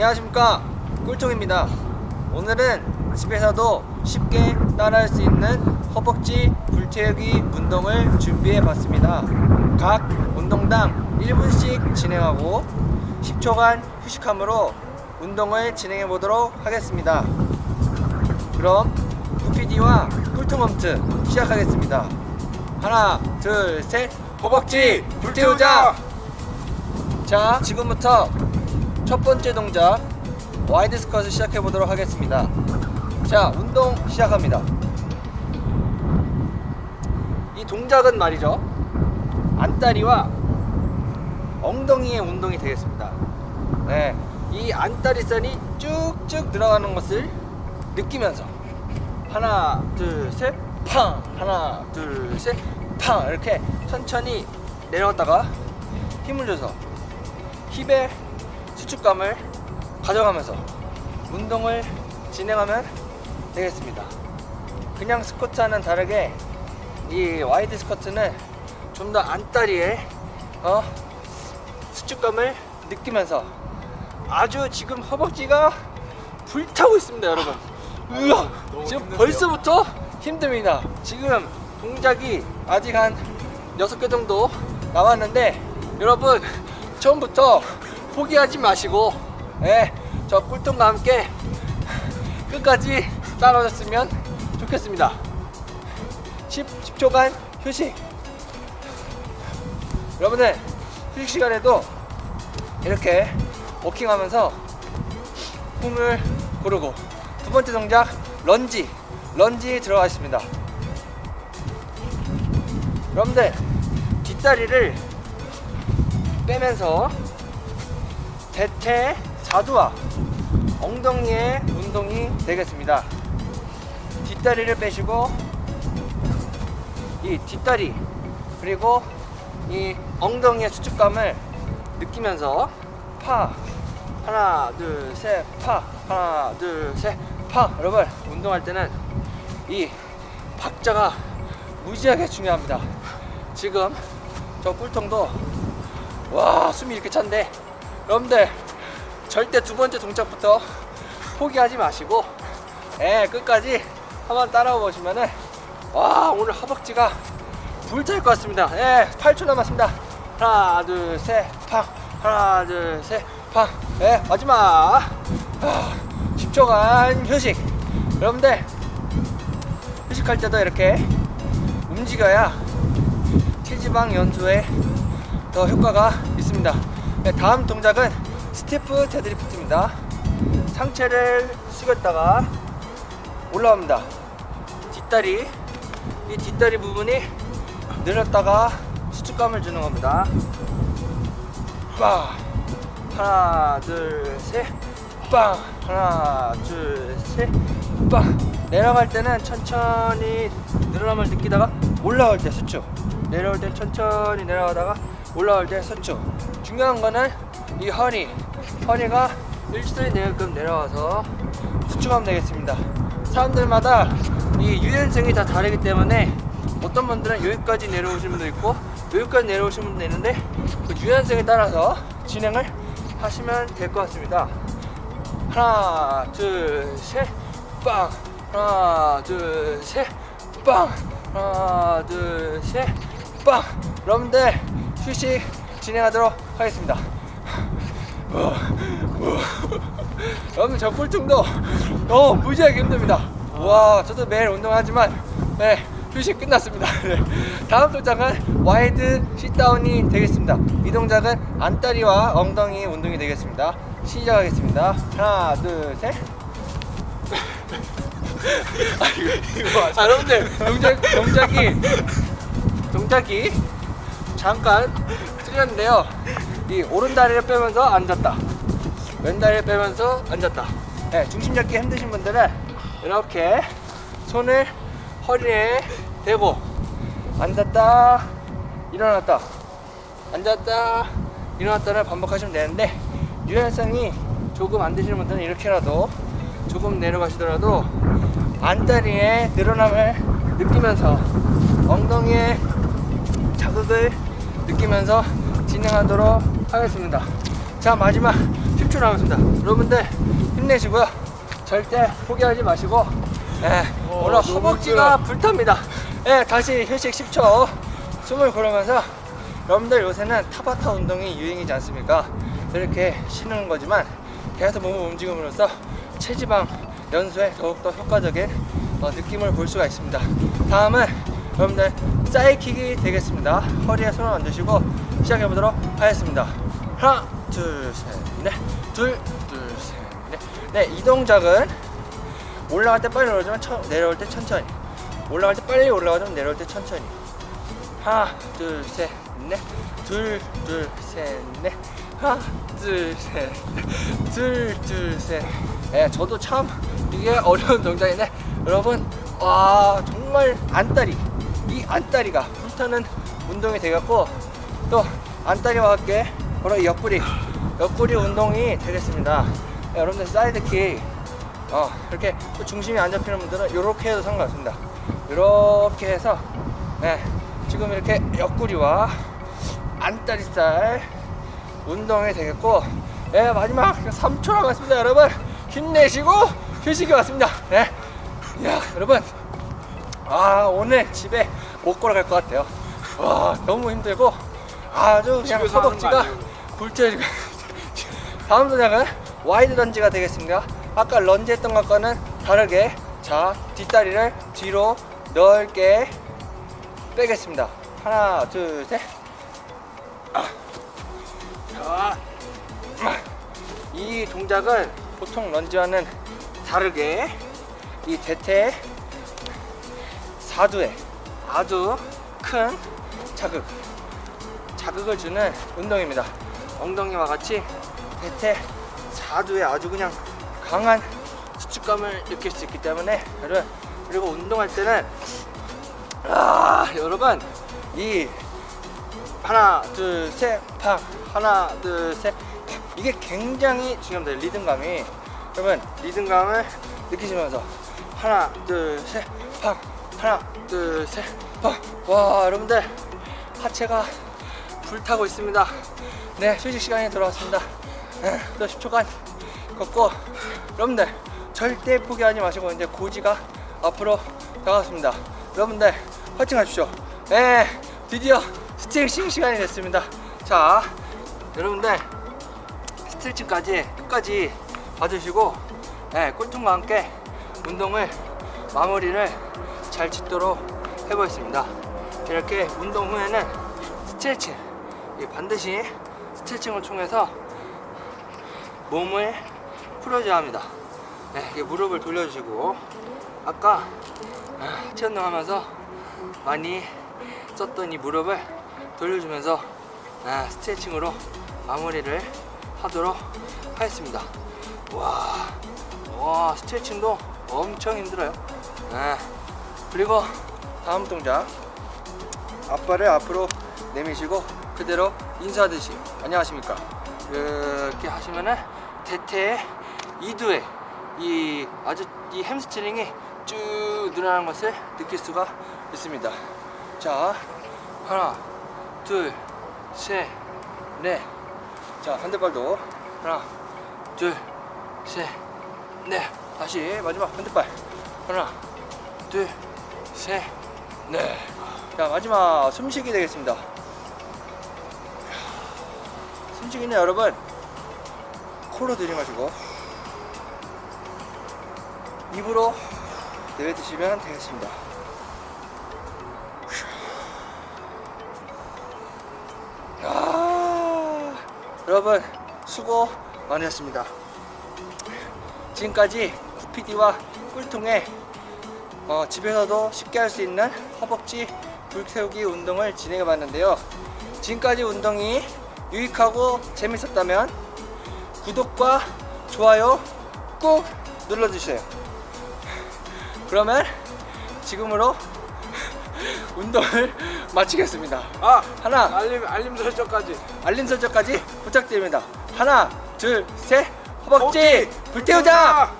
안녕하십니까. 꿀통입니다. 오늘은 집에서도 쉽게 따라할 수 있는 허벅지 불태우기 운동을 준비해 봤습니다. 각 운동당 1분씩 진행하고 10초간 휴식함으로 운동을 진행해 보도록 하겠습니다. 그럼 후피디와 꿀통홈트 시작하겠습니다. 하나 둘셋. 허벅지 불태우자. 자 지금부터 첫 번째 동작 와이드 스쿼트 시작해 보도록 하겠습니다. 자 운동 시작합니다. 이 동작은 말이죠. 안다리와 엉덩이의 운동이 되겠습니다. 네, 이 안다리살이 쭉쭉 들어가는 것을 느끼면서 하나 둘 셋 팡! 하나 둘 셋 팡! 이렇게 천천히 내려갔다가 힘을 줘서 힙의 수축감을 가져가면서 운동을 진행하면 되겠습니다. 그냥 스쿼트와는 다르게 이 와이드 스쿼트는 좀 더 안다리에 어, 수축감을 느끼면서 아주 지금 허벅지가 불타고 있습니다, 여러분. 으아, 지금 벌써부터 힘듭니다. 지금 동작이 아직 한 6개 정도 남았는데 여러분 처음부터 포기하지 마시고 예, 저 꿀통과 함께 끝까지 따라오셨으면 좋겠습니다. 10, 10초간 휴식. 여러분들 휴식 시간에도 이렇게 워킹하면서 폼을 고르고 두 번째 동작 런지 런지 들어가겠습니다. 여러분들 뒷다리를 빼면서 대퇴 사두와 엉덩이의 운동이 되겠습니다. 뒷다리를 빼시고 이 뒷다리 그리고 이 엉덩이의 수축감을 느끼면서 파 하나 둘 셋 파 하나 둘 셋 파 여러분 운동할 때는 이 박자가 무지하게 중요합니다. 지금 저 꿀통도 와 숨이 이렇게 찬데 여러분들 절대 두 번째 동작부터 포기하지 마시고 예 끝까지 한번 따라와 보시면은 와 오늘 허벅지가 불탈 것 같습니다. 예 8초 남았습니다. 하나 둘 셋 팡 하나 둘 셋 팡 예 마지막. 아, 10초간 휴식. 여러분들 휴식할 때도 이렇게 움직여야 체지방 연소에 더 효과가 있습니다. 네, 다음 동작은 스티프 데드리프트입니다. 상체를 숙였다가 올라옵니다. 뒷다리, 이 뒷다리 부분이 늘었다가 수축감을 주는 겁니다. 빵! 하나, 둘, 셋, 빵! 하나, 둘, 셋, 빵! 내려갈 때는 천천히 늘어남을 느끼다가 올라올 때 수축. 내려올 때 천천히 내려가다가 올라올 때 수축. 중요한 거는 이 허리. 허리가 일자리 내게끔 내려와서 수축하면 되겠습니다. 사람들마다 이 유연성이 다 다르기 때문에 어떤 분들은 여기까지 내려오시는 분도 있고 여기까지 내려오시는 분도 있는데 그 유연성에 따라서 진행을 하시면 될 것 같습니다. 하나, 둘, 셋, 빵. 하나, 둘, 셋, 빵. 하나, 둘, 셋, 빵. 여러분들 휴식 진행하도록 하겠습니다. 여러분 저 꿀통도 너무 무지하게 힘듭니다. 와, 저도 매일 운동하지만 네, 휴식 끝났습니다. 네. 다음 동작은 와이드 싯다운이 되겠습니다. 이 동작은 안다리와 엉덩이 운동이 되겠습니다. 시작하겠습니다. 하나, 둘, 셋. 아, 이거, 이거 아, 여러분들, 동작, 동작이, 동작이 잠깐 틀렸는데요. 이 오른 다리를 빼면서 앉았다. 왼 다리를 빼면서 앉았다. 네, 중심 잡기 힘드신 분들은 이렇게 손을 허리에 대고 앉았다, 일어났다, 앉았다, 일어났다를 반복하시면 되는데 유연성이 조금 안 되시는 분들은 이렇게라도 조금 내려가시더라도 안다리에 늘어남을 느끼면서 엉덩이에 자극을 느끼면서 진행하도록 하겠습니다. 자 마지막 3초 남았습니다. 여러분들 힘내시고요. 절대 포기하지 마시고 예, 어, 오늘 허벅지가 불탑니다. 예, 다시 휴식 10초 숨을 고르면서 여러분들 요새는 타바타 운동이 유행이지 않습니까? 이렇게 쉬는 거지만 계속 몸을 움직임으로써 체지방 연소에 더욱더 효과적인 어, 느낌을 볼 수가 있습니다. 다음은 여러분들 사이킥이 되겠습니다. 허리에 손을 얹으시고 시작해 보도록 하겠습니다. 하나, 둘, 셋, 넷, 둘, 둘, 셋, 넷. 네, 이 동작은 올라갈 때 빨리 올라가지만 천- 내려올 때 천천히. 올라갈 때 빨리 올라가지만 내려올 때 천천히. 하나, 둘, 셋, 넷, 둘, 둘, 셋, 넷, 하나, 둘, 셋, 넷, 둘, 둘, 셋. 예, 저도 참 이게 어려운 동작인데 여러분, 와 정말 안다리, 이 안다리가 불타는 운동이 되겠고 또 안다리와 함께 바로 이 옆구리, 옆구리 운동이 되겠습니다. 예, 여러분들 사이드킥 어, 이렇게 또 중심이 안 잡히는 분들은 이렇게 해도 상관없습니다. 이렇게 해서 네, 지금 이렇게 옆구리와 안다리살 운동이 되겠고 네, 마지막 3초 남았습니다 여러분 힘내시고 휴식이 왔습니다 네. 야 여러분 아 오늘 집에 못 걸어갈 것 같아요 와 너무 힘들고 아주 그냥 집에서 하는 거 허벅지가 아니에요? 불태지고 다음 동작은 와이드 런지가 되겠습니다. 아까 런지 했던 것과는 다르게 자 뒷다리를 뒤로 넓게 빼겠습니다. 하나 둘 셋. 자, 이 동작은 보통 런지와는 다르게 이 대퇴 사두에 아주 큰 자극 자극을 주는 운동입니다. 엉덩이와 같이 대퇴 사두에 아주 그냥 강한 수축감을 느낄 수 있기 때문에 여러분 그리고 운동할 때는 아 여러분 이 하나 둘셋팡 하나 둘셋 이게 굉장히 중요합니다 리듬감이. 그러면 리듬감을 느끼시면서 하나 둘셋팡 하나 둘셋팡와 여러분들 하체가 불타고 있습니다. 네, 휴식 시간이 돌아왔습니다. 네, 또 10초간 걷고 여러분들 절대 포기하지 마시고 이제 고지가 앞으로 다가왔습니다. 여러분들 화이팅 하십시오. 네, 드디어 스트레칭 시간이 됐습니다. 자, 여러분들 스트레칭까지 끝까지 봐주시고 네, 꼴통과 함께 운동을 마무리를 잘 짓도록 해보겠습니다. 이렇게 운동 후에는 스트레칭 이 반드시 스트레칭을 통해서 몸을 풀어줘야 합니다. 네, 무릎을 돌려주시고 아까 아, 하체 운동하면서 많이 썼던 이 무릎을 돌려주면서 아, 스트레칭으로 마무리를 하도록 하겠습니다. 와, 와 스트레칭도 엄청 힘들어요. 네. 그리고 다음 동작. 앞발을 앞으로 내미시고 그대로 인사하듯이. 안녕하십니까? 이렇게 하시면은 대퇴 이두에 이 아주 이 햄스트링이 쭉 늘어나는 것을 느낄 수가 있습니다. 자 하나 둘셋넷자 반대발도. 하나 둘셋넷. 다시 마지막 반대발. 하나 둘 셋 넷. 자 마지막 숨쉬기 되겠습니다. 숨쉬기는 여러분? 코로 들이마시고 입으로 내뱉으시면 되겠습니다. 야, 여러분 수고 많으셨습니다. 지금까지 구피디와 꿀통에 어, 집에서도 쉽게 할 수 있는 허벅지 불태우기 운동을 진행해 봤는데요. 지금까지 운동이 유익하고 재밌었다면 구독과 좋아요 꼭 눌러주세요. 그러면 지금으로 운동을 마치겠습니다. 아 하나, 알림 알림 설정까지 알림 설정까지 부탁드립니다. 하나, 둘, 셋, 허벅지 허벅지 불태우자!